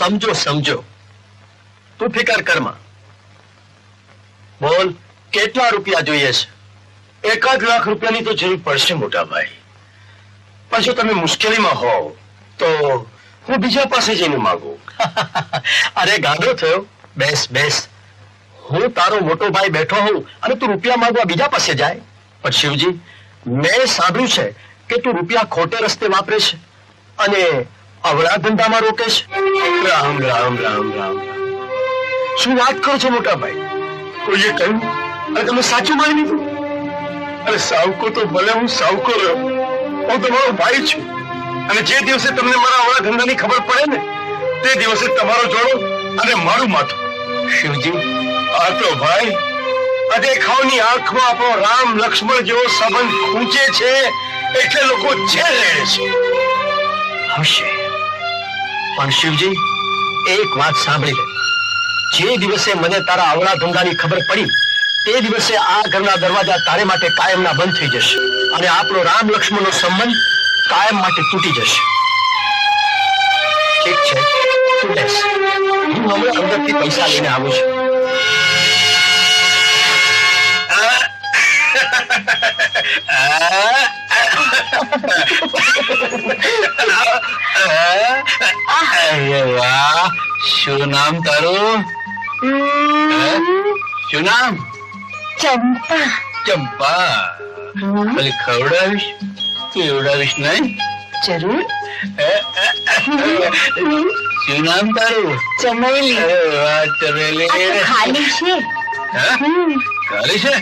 સમજો સમજો. તું ફિકર કરમાં બોલ, કેટલા રૂપિયા જોઈએ છે? એકાદ લાખ રૂપિયાની તો જરૂર પડશે મોટા ભાઈ. પણ તમે મુશ્કેલીમાં હોવ, તો હું બીજા પાસે જઈને માંગુ. અરે ગાંડો થયો. બેસ બેસ. હું તારો મોટો ભાઈ બેઠો હોઉં અને તું રૂપિયા માંગવા બીજા પાસે જાય. પણ શિવજી, મેં સાંભળ્યું છે કે તું રૂપિયા ખોટે રસ્તે વાપરે છે. અને અવળા ધંધામાં રોકે છે? રામ રામ રામ રામ શું વાત કરો છો, મોટા ભાઈ? કોઈએ કહ્યું? અને તમે સાચું માની લીધું? અરે સાવકો તો ભલે હું સાવકો રહ્યો, હું તમારો ભાઈ છું. અને જે દિવસે તમને મારા અવળા ધંધાની ખબર પડે ને, તે દિવસે તમારો જોડો અને મારું માથું. શિવજી, આ તો ભાઈ આ દેખાવની આંખમાં આપણો રામ લક્ષ્મણ જેવો સંબંધ ખૂંચે છે, એટલે લોકો ઝેર લે છે હશે પણ શિવજી, એક વાત સાંભળી લે. જે દિવસે મને તારા આવડા ધંધાની ખબર પડી, તે દિવસે આ ઘરના દરવાજા તારે માટે કાયમના બંધ થઈ જશે અને આપણો રામ લક્ષ્મણનો સંબંધ કાયમ માટે તૂટી જશે. ઠીક છે, તું બેસ. હું હમણાં અંદરથી પૈસા લઈને આવું છું. વાહ શું નામ તારું? શું નામ? ચંપા. ચંપા. ભલે ખવડાવીશ? પીવડાવીશ નહીં? જરૂર. શું નામ તારું? ચમેલી. વાહ ચમેલી. ખાલી છે? ખાલી છે?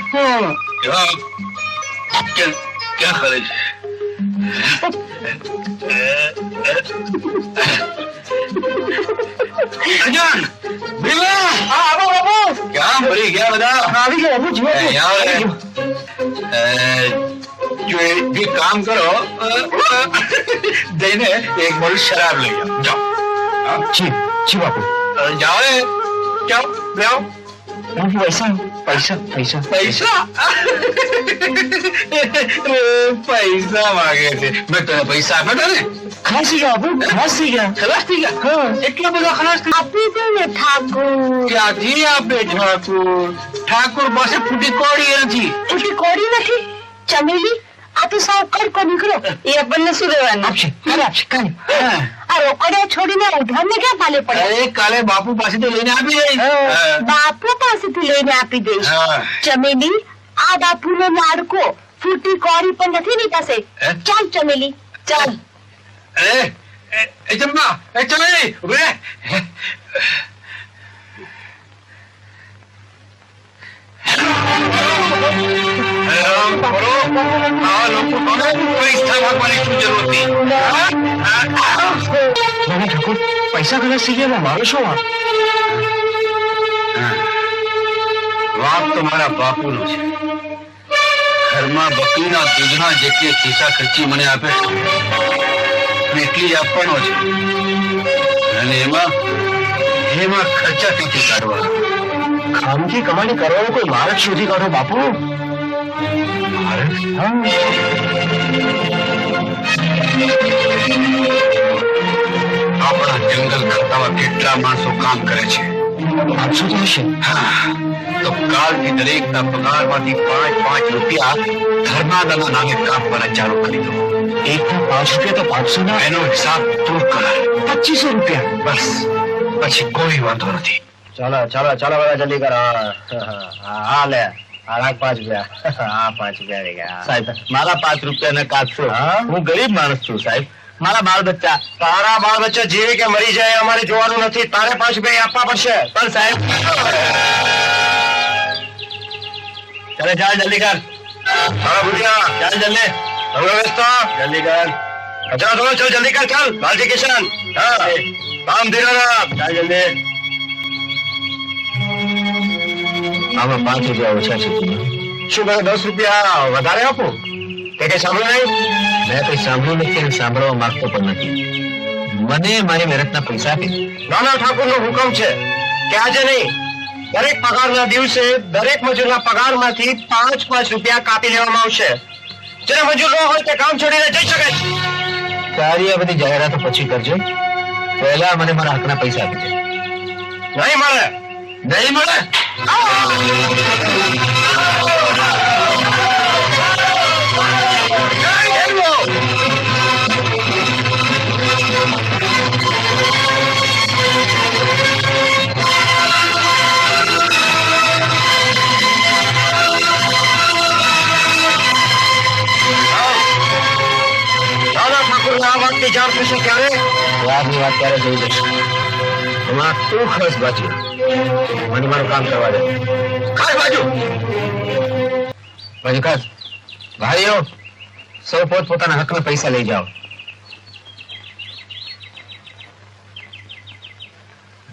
ક્યાં ખાલી છે? અર્જુન ભીલા આ આવો આવો ક્યાં ભરી ગયા બધા આવી ગયો હું જુઓ એ, યાર. અ, જો એ- એક કામ કરો અ, અ, જઈને એક બોલ શરાબ લઈ આવો જાઓ જી જી બાપુ અ, જાઓ એ જાઓ જાઓ પૈસા પૈસા પૈસા પૈસા પૈસા માંગે છે મેં તને પૈસા આપ્યા ને ખલાસ થઈ ગયા બાપુ ખલાસ થઈ ગયા ખલાસ થઈ ગયા એટલા બધા ખલાસ આપી દો ને ઠાકોર ક્યાંથી આપે ઠાકુર ઠાકોર પાસે ફૂટી કોડી નથી ફૂટી કોરી નથી ચમેલી આ તો સાવ કડકો નીકળો. એ આપણને શું દેવાનું? આપશે કાલે આપશે કાલે. આ રોકડિયા છોડીને ઉધારને ક્યાં પાલે પડે? અરે કાલે બાપુ પાસેથી લઈને આપી દઈશ. બાપુ પાસેથી લઈને આપી દઈશ. ચમેલી આ બાપુનો લાડકો ફૂટી કોરી પણ નથી ની પાસે ચાલ ચમેલી ચાલ. અરે એ- જમ્મા એ ઊભી રહે. હેરાન કરો. આ લોકો પૈસા માંગવાની શું જરૂર હતી હા? હા? ઠાકોર પૈસા ખલાસ થઈ ગયા મારો શું વાત વાત તો મારા બાપુનો છે ઘરમાં બકરીના દૂધના જેટલી ખિસ્સા ખર્ચી મને આપે છે એટલી આપવાનો છે અને એમાં એમાં ખર્ચા ક્યાંથી કાઢવા ખામથી કમાણી કરવાનો કોઈ માર્ગ શોધી કાઢો બાપુ. આપણા જંગલ ખાતામાં કેટલા માણસો કામ કરે છે? પાંચસો તો હશે. તો કાલથી દરેકના પગારમાંથી પાંચ પાંચ રૂપિયા ધર્માદાના નામે કાપવાના ચાલુ કરી દો. એકના પાંચ રૂપિયા તો પાંચસો ના. એનો હિસાબ તું કર. પચીસો રૂપિયા. બસ. પછી કોઈ વાંધો નથી. ચાલો ચાલો ચાલો જલ્દી કરો. હા હા લે. આ પાંચ રૂપિયા હા પાંચ રૂપિયા રહી ગયા સાહેબ મારા પાંચ રૂપિયા ને કાઢશો હું? ગરીબ માણસ છું સાહેબ. મારા બાળ બચ્ચા તારા બાળ બચ્ચા જીવે કે મરી જાય અમારે જોવાનું નથી. તારે પાંચ રૂપિયા આપવા પડશે. પણ સાહેબ ચાલે ચાલ જલ્દી કર. તારા ભૂતિયા ચાલ જલ્દી. હવે જલ્દી કર. અચ્છા ચાલ જલ્દી કર ચાલ. લાલજી કિશન. હા. ધીરે ચાલ જલ્દી. આમાં પાંચ રૂપિયા ઓછા છે. શું કહે દસ રૂપિયા વધારે આપો? તે કઈ સાંભળ્યું નહીં? મેં કઈ સાંભળ્યું નથી અને સાંભળવા માંગતો પણ નથી. મને મારી મહેનતના પૈસા આપી નાના ઠાકોરનો હુકમ છે કે આજે નહીં દરેક પગારના દિવસે દરેક મજૂરના પગારમાંથી પાંચ પાંચ રૂપિયા કાપી લેવામાં આવશે. જેને મજૂર ન હોય તે કામ છોડીને જઈ શકે છે. તારી આ બધી જાહેરાતો પછી કરજો. પહેલા મને મારા હકના પૈસા આપી દે. નહીં મળે. નહીં મળે? વાતની જાણ થશે ક્યારે વાતની વાત ક્યારે જોઈ જશે એમાં તું ખર્ચ બાજી મને મારું કામ કરવા દે. ખાસ બાજુ. બાજુ ખાસ ભાઈઓ, સૌ પોત પોતાના હકના પૈસા લઈ જાઓ.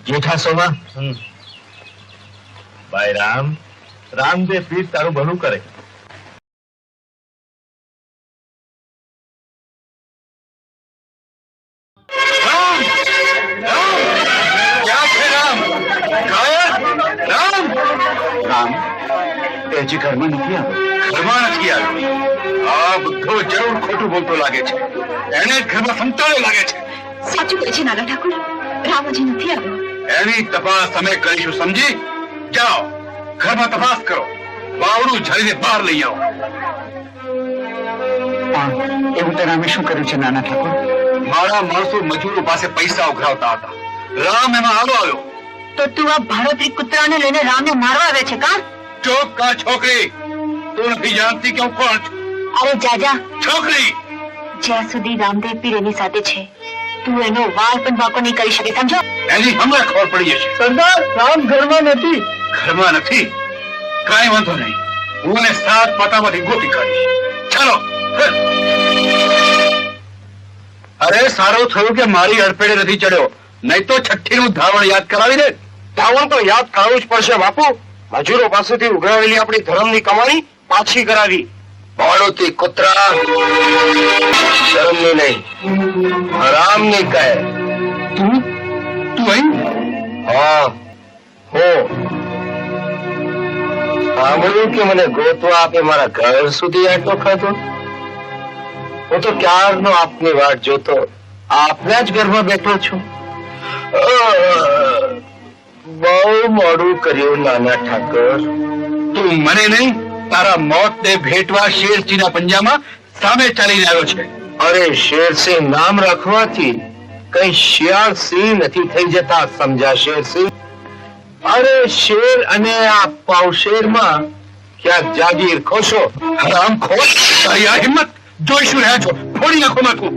જેઠા સોમા ભાઈ રામ, રામદેવ પીર તારું ભલું કરે. તે હજી ઘરમાં નથી આવ્યો ઘરમાં નથી આવ્યો આ બધો જરૂર ખોટું બોલતો લાગે છે. એને ઘરમાં સંતાડો લાગે છે. સાચું કહે છે નાના ઠાકોર. રામ હજી નથી આવ્યો. એની તપાસ અમે કરીશું સમજી? જાઓ ઘરમાં તપાસ કરો. બાવડું ઝરીને બહાર લઈ આવો. પણ એવું તો રામે શું કર્યું છે નાના ઠાકોર? મારા માણસો મજૂરો પાસે પૈસા ઉઘરાવતા હતા. રામ એમાં આલો આવ્યો. તો તું આ ભારતી કૂતરાને લઈને રામને મારવા આવે છે કા? ચોક કા છોકરી તું નથી જાણતી કે હું કોણ છું અરે જાજા છોકરી જ્યાં સુધી રામદેવ પીર એની સાથે છે તું એનો વાળ પણ વાંકો નહીં કરી શકે સમજો એની હમણાં ખબર પડી જશે સરદાર રામ ઘરમાં નથી ઘરમાં નથી કાંઈ વાંધો નહીં હું એને સાત પાટામાંથી ગોતી કાઢીશ ચાલો અરે સારું થયું કે મારી અડફેડે નથી ચડ્યો નહીં તો છઠ્ઠી નું ધાવણ યાદ કરાવી દે ધાવણ તો યાદ કરાવવું જ પડશે બાપુ મજૂરો પાસેથી ઉઘરાવેલી આપણી ધર્મની કમાણી પાછી કરાવી. બાળોથી કુતરા શરમની નહીં હરામની કહે. તું? તું અહીં? હા હો. સાંભળ્યું કે મને ગોતવા આપે મારા ઘર સુધી આટલો ખાતો હું તો ક્યારનો આપની વાટ જોતો? આપના જ ઘરમાં બેઠો છું. બહુ મોડું કર્યું નાના ઠાકર. તું મને નહીં તારા મોતને ભેટવા શેરસિંહના પંજામાં સામે ચાલીને આવ્યો છે. અરે શેરસિંહ નામ રાખવાથી કઈ શિયાળ સિંહ નથી થઈ જતા સમજા શેરસિંહ? અરે શેર અને આ પાવશેરમાં ક્યાંક જાગીર ખોશો? હરામ ખોશ? તારી આ હિંમત જોઈશું રહ્યા છો. ફોડી નાખો માથું.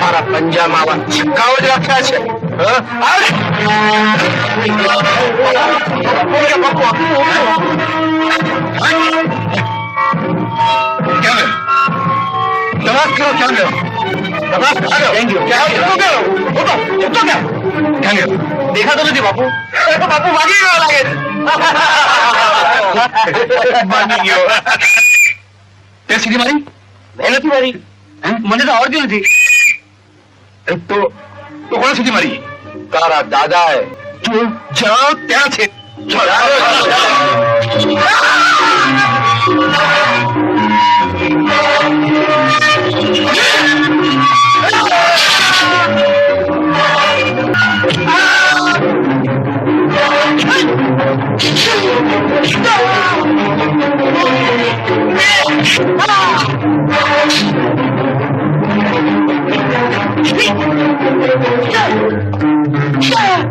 તારા પંજામાં આવા છક્કાઓ જ રાખ્યા છે! તપાસ કરો ક્યાં ગયો તપાસ કરો ક્યાં ગયો ક્યાં ગયો ઊભો, ઊભો ક્યાં? ક્યાં ગયો દેખાતો નથી બાપુ? બાપુ ભાગી ગયો લાગે છે. ભાગી ગયો. તે સીધી મારી? મેં નથી મારી. મને તો આવડતી નથી. એ તો તો કોણ સીધી મારી તારા દાદાએ તું જાઓ ત્યાં છે રામ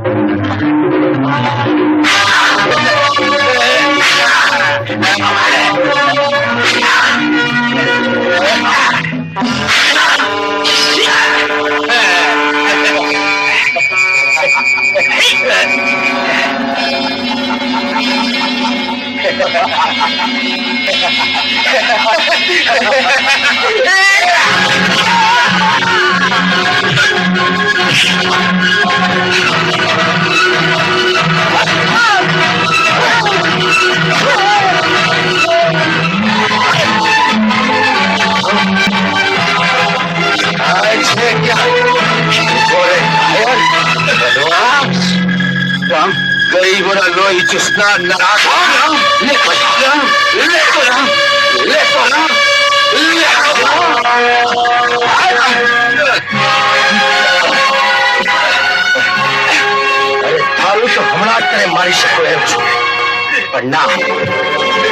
ગરીબોના લોહી ચૂસનાર નરાધમ રામ લે રામ લે તો રામ લે તો પણ ના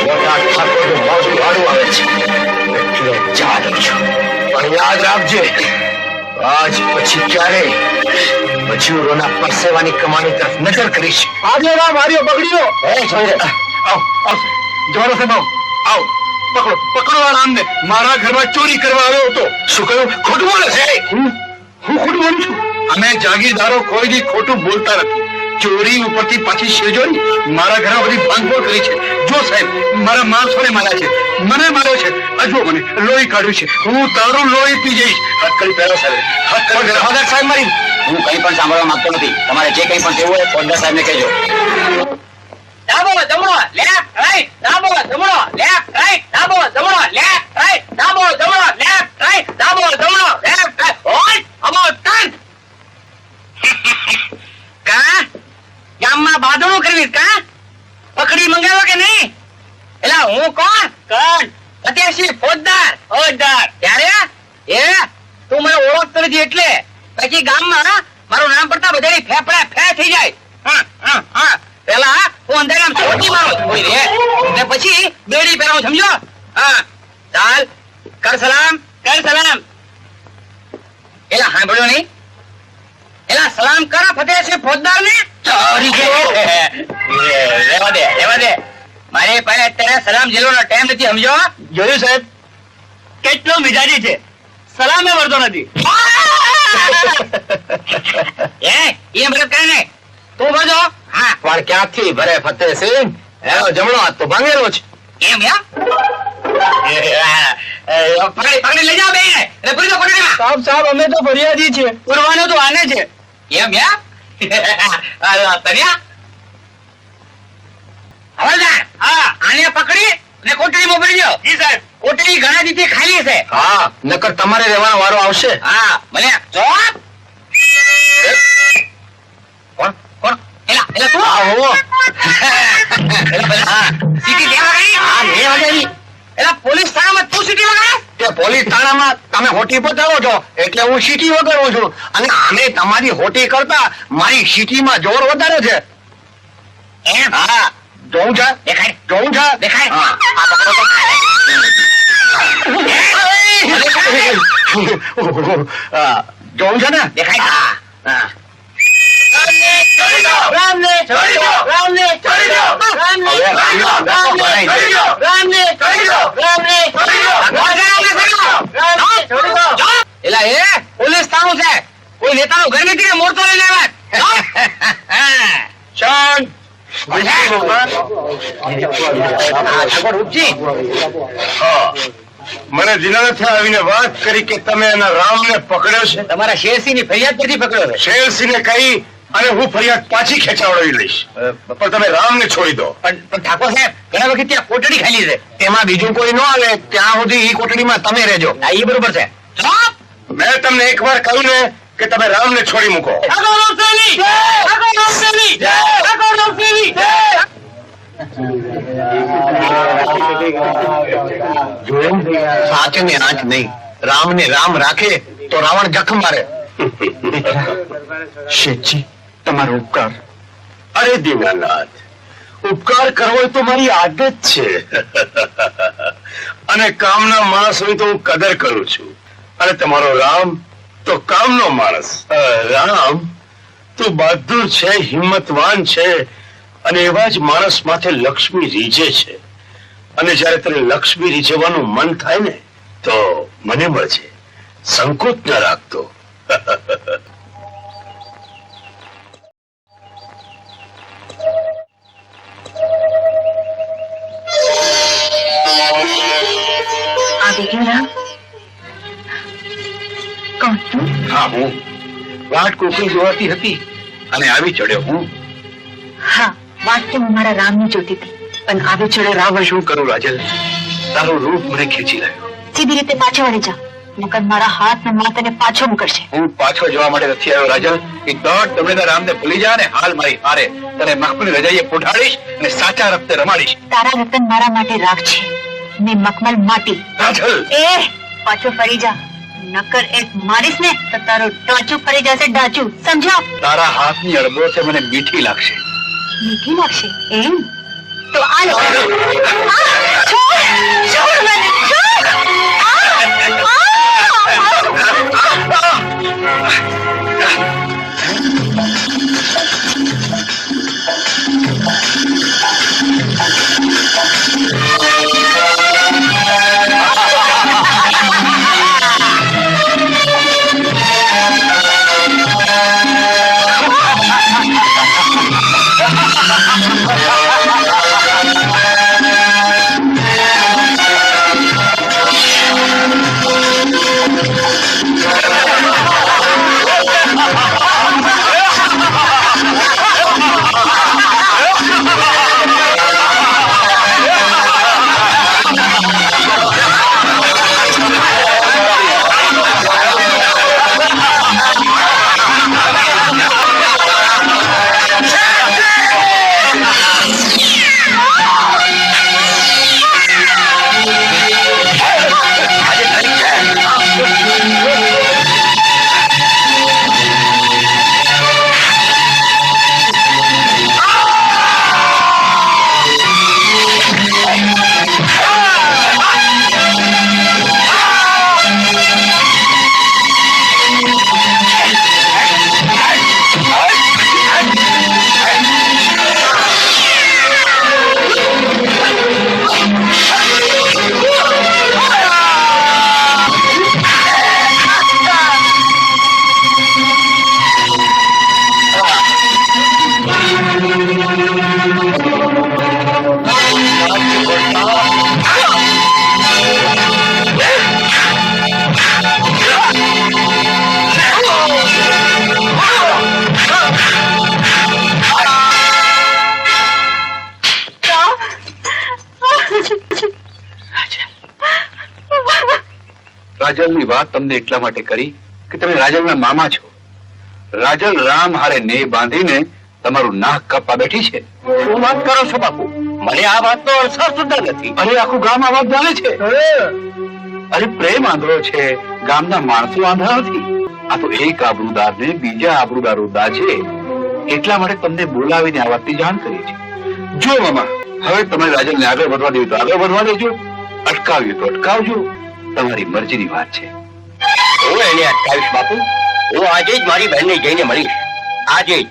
મોટા ઠાકોરનું મોઢું વાળું આવે છે. એટલો જાણું છું. પણ યાદ રાખજે આજ પછી ક્યારે મજૂરોના પરસેવાની કમાણી તરફ નજર કરીશ. આજે ના માર્યો બગડ્યો. હે જોઈ આવ આવ. જવાનો સાહેબ આવ. પકડો પકડો આ રામને. મારા ઘરમાં ચોરી કરવા આવ્યો હતો. શું કહ્યું? ખોટું બોલે છે? હું હું ખોટું બોલું છું? અમે જાગીરદારો કોઈ દી ખોટું બોલતા નથી. ચોરી ઉપરથી પાછી શેજોરી? મારા ઘરે બધી ભાંગફોડ કરી છે. જો સાહેબ મારા માણસોને માર્યા છે. મને માર્યો છે. આ મને લોહી કાઢ્યું છે. હું તારું લોહી પી જઈશ. હાથ કરી પહેરો સાહેબ. હાથ કરી. સાહેબ મારી હું કંઈ પણ સાંભળવા માંગતો નથી. તમારે જે કંઈ પણ કહેવું હોય ફોજદાર સાહેબને કહેજો. ડાબો જમણો લેફ્ટ રાઈટ ડાબો જમણો લેફ્ટ રાઈટ ડાબો જમણો લેફ્ટ રાઈટ ડાબો જમણો લેફ્ટ રાઈટ ડાબો જમણો લેફ્ટ રાઈટ ઓય અબો ટર્ન કા? ગામમાં બાંધણું કરવી કા? પકડી મંગાવો કે નહીં? એટલે હું કોણ? કોણ? અત્યારથી ફોજદાર. ફોજદાર. ત્યારે? એ? તું મને ઓળખતો નથી એટલે. પછી ગામમાં મારું નામ પડતા બધાની ફેફડા ફે થઈ જાય. હા પેલા હું અંધારામ ચોટી મારો કોઈ રે. ને પછી બેડી પહેરાવું સમજો? હા. ચાલ. કર સલામ. કર સલામ. એલા સાંભળ્યો નહીં? એલા સલામ કર ફતેહસિંહ ફોજદાર ને રેવા દે રેવા દે. મારી પાસે અત્યારે સલામ જેલવાનો ટાઈમ નથી સમજો? જોયું સાહેબ. કેટલો મિજાજી છે. સલામે વળતો નથી. એ એ મદદ કરે ને તું ભરજો હા. પણ ક્યાંથી ભરે ફતેહસિંહ એનો જમણો હાથ તો ભાંગેલો છે. એમ એમ? પકડી પકડી લઈ જાઓ બે એટલે પૂરી દો કોટડીમાં સાહેબ સાહેબ અમે તો ફરિયાદી છે પૂરવાનું તો આને છે. એમ યા તન્યા. હવાલદાર હા. આને પકડી ને કોટડીમાં ભરી જી સાહેબ. કોટડી ઘણા દીથી ખાલી છે. હા. નકર તમારે રહેવાનો વારો આવશે. હા ભલે. ચોપ કોણ? કોણ? એલા એલા તું. એલા હા. સીટી દેવા ગઈ? હા મેં વગાડી એલા પોલીસ થાણામાં તું સીટી તે પોલીસ થાણામાં તમે હોટી પતાવો છો એટલે હું સીટી વગાડું છું. અને આમે તમારી હોટી કરતા મારી સીટીમાં જોર વધારે છે. એમ? હા જોઉં છે. દેખાય. જોઉં છે. દેખાય. આ પકડો તો. જોઉં છે ને? દેખાય. હા. રામને છોડી દો! રામને છોડી દો! રામને રામનો. રામને છોડી દો! રામને છોડી દો! રામને છોડી દો! એલા એ પોલીસ થાણું છે. કોઈ નેતાનું ઘર નથી કે મોરતો લઈને આવ્યા? શાંત. મને દિનાનાથે આવીને વાત કરી કે તમે એના રામને પકડ્યો છે? તમારા શેરસિંહની ફરિયાદ નથી પકડ્યો છે? શેરસિંહને કહી અને હું ફરિયાદ પાછી ખેંચાવડાવી લઈશ. પણ તમે રામને છોડી દો. પણ ઠાકોર સાહેબ ઘણા વખત ત્યાં કોટડી ખાલી છે. તેમાં બીજું કોઈ ન આવે ત્યાં સુધી એ કોટડીમાં તમે રહેજો. હા, એ બરોબર છે. મેં તમને એકવાર કહ્યું ને કે તમે રામને છોડી મૂકો. સાચ ને આંચ નહીં. રામ ને રામ રાખે તો રાવણ જખમ મારે. શેઠજી તમારો ઉપકાર. અરે દીનાનાથ ઉપકાર કરવો તો મારી આદત છે. અને કામના માણસોની તો હું કદર કરું છું. અને તમારો રામ, તો કામનો માણસ. રામ, તું બહાદુર છે, હિંમતવાન છે, અને એવા જ માણસ માથે લક્ષ્મી રીજે છે. અને જયારે તને લક્ષ્મી રીઝવાનું મન થાય ને, તો મને મળજે. સંકોચ ન રાખતો. આવી ગયો કોણ તું હા હું વાટ કોકરી જોવાતી હતી અને આવી ચડ્યો હું હા વાત તો હું મારા રામની જોતી હતી પણ આવી ચડે રામ શું કરું રાજલ તારું રૂપ મને ખેંચી લાગ્યો સીધી રીતે પાછો વળી જા નકર મારા હાથ ને માથાને પાછો મોકલશે હું પાછો જવા માટે નથી આવ્યો રાજલ એ દોઢ તમે રામને ભૂલી જા ને હાલ મારી હારે. તને મખમલી રજાઈએ પોઢાડીશ અને સાચા રક્ત રમાડીશ. તારા રતન મારા માટે રાખ છે. ને મખમલ માટી. એ પાછો ફરી જા. નકર એક મારીશ ને તો તારું ટોચું ફરી જશે ડાચું. સમજો? તારા હાથની અડબો છે મને મીઠી લાગશે. મીઠી લાગશે? એમ? તો આ લો છોડ છોડ મને છોડ. આ, આ, Ha ha ha ha! રાજલની વાત તમને એટલા માટે કરી કે તમે રાજલના મામા છો. રાજલ રામ હારે ને બાંધીને તમારું નાક કાપવા બેઠી છે. શું વાત કરો છો બાપુ? મને આ વાતનો અસર સુદ્ધા નથી. અરે આખું ગામ આ વાત જાણે છે. અરે! પ્રેમ આંધળો છે. ગામના માણસો આંધળા નથી. આ તો એક આબરૂદારને બીજા આબરૂદારો દાજે. એટલા માટે તમને બોલાવીને આ વાતની જાણ કરી છે. જો મામા હવે તમે રાજલને આગળ વધવા દેવું તો આગળ વધવા દેજો. અટકાવ્યું તો અટકાવજો. તમારી મરજીની વાત છે. હું એને અટકાવીશ બાપુ, હું આજે જ મારી બહેનને જઈને મળીશ. આજે જ.